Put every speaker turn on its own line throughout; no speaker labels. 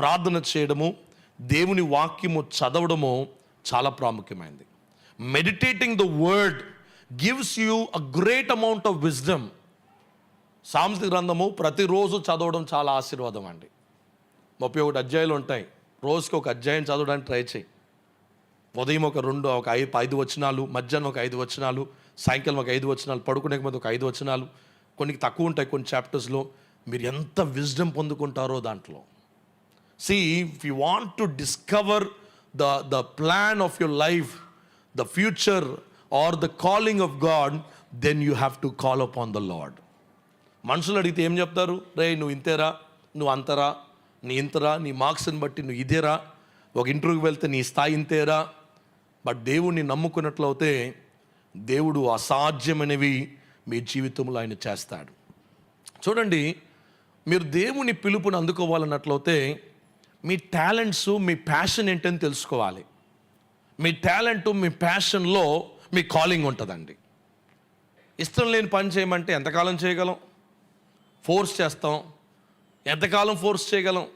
ప్రార్థన చేయడము దేవుని వాక్యము చదవడము చాలా ప్రాముఖ్యమైనది meditating the word gives you a great amount of wisdom సాంస్కృతిక గ్రంథము ప్రతిరోజు చదవడం చాలా ఆశీర్వాదం అండి. ముప్పై ఒకటి అధ్యాయులు ఉంటాయి. రోజుకి ఒక అధ్యాయం చదవడానికి ట్రై చేయి. ఉదయం ఒక రెండు ఒక ఐదు ఐదు వచనాలు మధ్యాహ్నం ఒక ఐదు వచనాలు సాయంకాలం ఒక ఐదు వచనాలు పడుకునే ముందు ఒక ఐదు వచనాలు కొన్ని తక్కువ ఉంటాయి కొన్ని చాప్టర్స్లో. మీరు ఎంత విజ్డమ్ పొందుకుంటారో దాంట్లో. See if you want to discover the the plan of your life the future or the calling of God then you have to call up on the Lord మనుషులు అడిగితే ఏం చెప్తారు? రే నువ్వు ఇంతేరా? నువ్వు అంతరా? నీ ఇంతరా? నీ మార్క్స్ని బట్టి నువ్వు ఇదేరా? ఒక ఇంటర్వ్యూకి వెళ్తే నీ స్థాయి ఇంతేరా? బట్ దేవుణ్ణి నమ్ముకున్నట్లయితే దేవుడు అసాధ్యమైనవి మీ జీవితంలో ఆయన చేస్తాడు. చూడండి మీరు దేవుని పిలుపుని అందుకోవాలన్నట్లయితే మీ టాలెంట్స్ మీ ప్యాషన్ ఏంటని తెలుసుకోవాలి. మీ టాలెంట్ మీ ప్యాషన్లో మీ కాలింగ్ ఉంటుందండి. ఇష్టం లేని పని చేయమంటే ఎంతకాలం చేయగలం? ఫోర్స్ చేస్తాం. ఎంతకాలం ఫోర్స్ చేయగలం?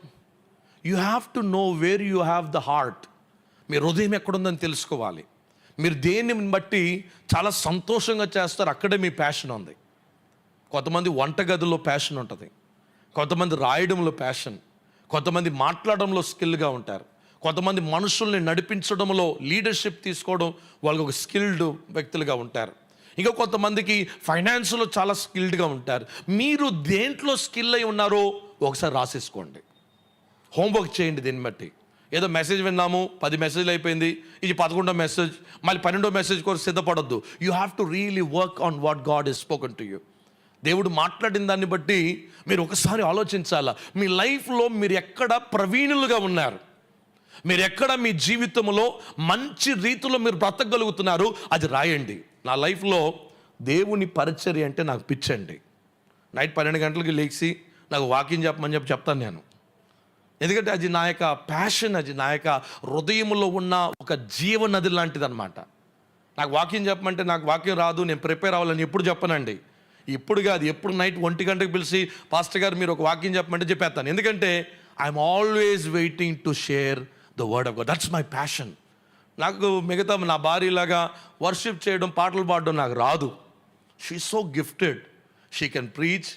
You have to know where you have the heart. మీ హృదయం ఎక్కడుందని తెలుసుకోవాలి. మీరు దేన్ని బట్టి చాలా సంతోషంగా చేస్తారు అక్కడే మీ ప్యాషన్ ఉంది. కొంతమంది వంటగదిలో ప్యాషన్ ఉంటుంది. కొంతమంది రాయడంలో ప్యాషన్. కొంతమంది మాట్లాడడంలో స్కిల్గా ఉంటారు. కొంతమంది మనుషుల్ని నడిపించడంలో లీడర్షిప్ తీసుకోవడం వాళ్ళకి ఒక స్కిల్డ్ వ్యక్తులుగా ఉంటారు. ఇంకా కొంతమందికి ఫైనాన్స్లో చాలా స్కిల్డ్గా ఉంటారు. మీరు దేంట్లో స్కిల్ అయి ఉన్నారో ఒకసారి రాసేసుకోండి. హోంవర్క్ చేయండి దీన్ని బట్టి. ఏదో మెసేజ్ విన్నాము పది మెసేజ్లు అయిపోయింది ఇది పదకొండో మెసేజ్ మళ్ళీ పన్నెండో మెసేజ్ కోసం సిద్ధపడద్దు. You have to really work on what God is spoken to you దేవుడు మాట్లాడిన దాన్ని బట్టి మీరు ఒకసారి ఆలోచించాలా? మీ లైఫ్లో మీరు ఎక్కడ ప్రవీణులుగా ఉన్నారు? మీరు ఎక్కడ మీ జీవితంలో మంచి రీతిలో మీరు బ్రతకగలుగుతున్నారు? అది రాయండి. నా లైఫ్లో దేవుని పరిచర్య అంటే నాకు పిచ్చండి నైట్ పన్నెండు గంటలకి లేచి నాకు వాకింగ్ చెప్పమని చెప్పి చెప్తాను నేను. ఎందుకంటే అది నా యొక్క ప్యాషన్ అది నా యొక్క హృదయంలో ఉన్న ఒక జీవనది లాంటిది అనమాట నాకు వాక్యం చెప్పమంటే నాకు వాక్యం రాదు నేను ప్రిపేర్ అవ్వాలని ఎప్పుడు చెప్పనండి. ఇప్పుడు కాదు ఎప్పుడు నైట్ ఒంటి గంటకు పిలిచి పాస్టర్ గారు మీరు ఒక వాక్యం చెప్పమంటే చెప్పేస్తాను. ఎందుకంటే I'm always waiting to share the word of God that's my passion నాకు మిగతా నా భార్యలాగా వర్షిప్ చేయడం పాటలు పాడడం నాకు రాదు. She so gifted she can preach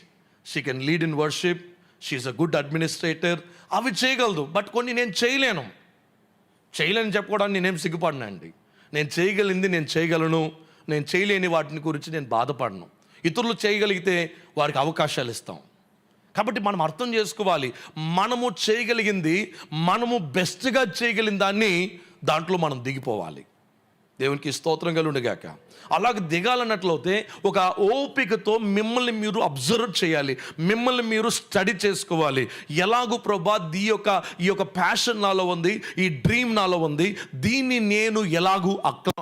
she can lead in worship she's a good administrator అవి చేయగలదు బట్ కొన్ని నేను చేయలేను. చేయలేని చెప్పుకోవడానికి నేనేం సిగ్గుపడినండి. నేను చేయగలిగింది నేను చేయగలను. నేను చేయలేని వాటిని గురించి నేను బాధపడను. ఇతరులు చేయగలిగితే వారికి అవకాశాలు ఇస్తాం. కాబట్టి మనం అర్థం చేసుకోవాలి మనము చేయగలిగింది మనము బెస్ట్గా చేయగలిగిన దాన్ని దాంట్లో మనం దిగిపోవాలి. దేవునికి స్తోత్రం కలుండిగాక అలాగ దిగాలన్నట్లయితే ఒక ఓపికతో మిమ్మల్ని మీరు అబ్జర్వ్ చేయాలి మిమ్మల్ని మీరు స్టడీ చేసుకోవాలి. ఎలాగూ ప్రభా దీ యొక్క ఈ యొక్క ప్యాషన్ నాలో ఉంది ఈ డ్రీమ్ నాలో ఉంది దీన్ని నేను ఎలాగూ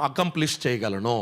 అకంప్లిష్ చేయగలను.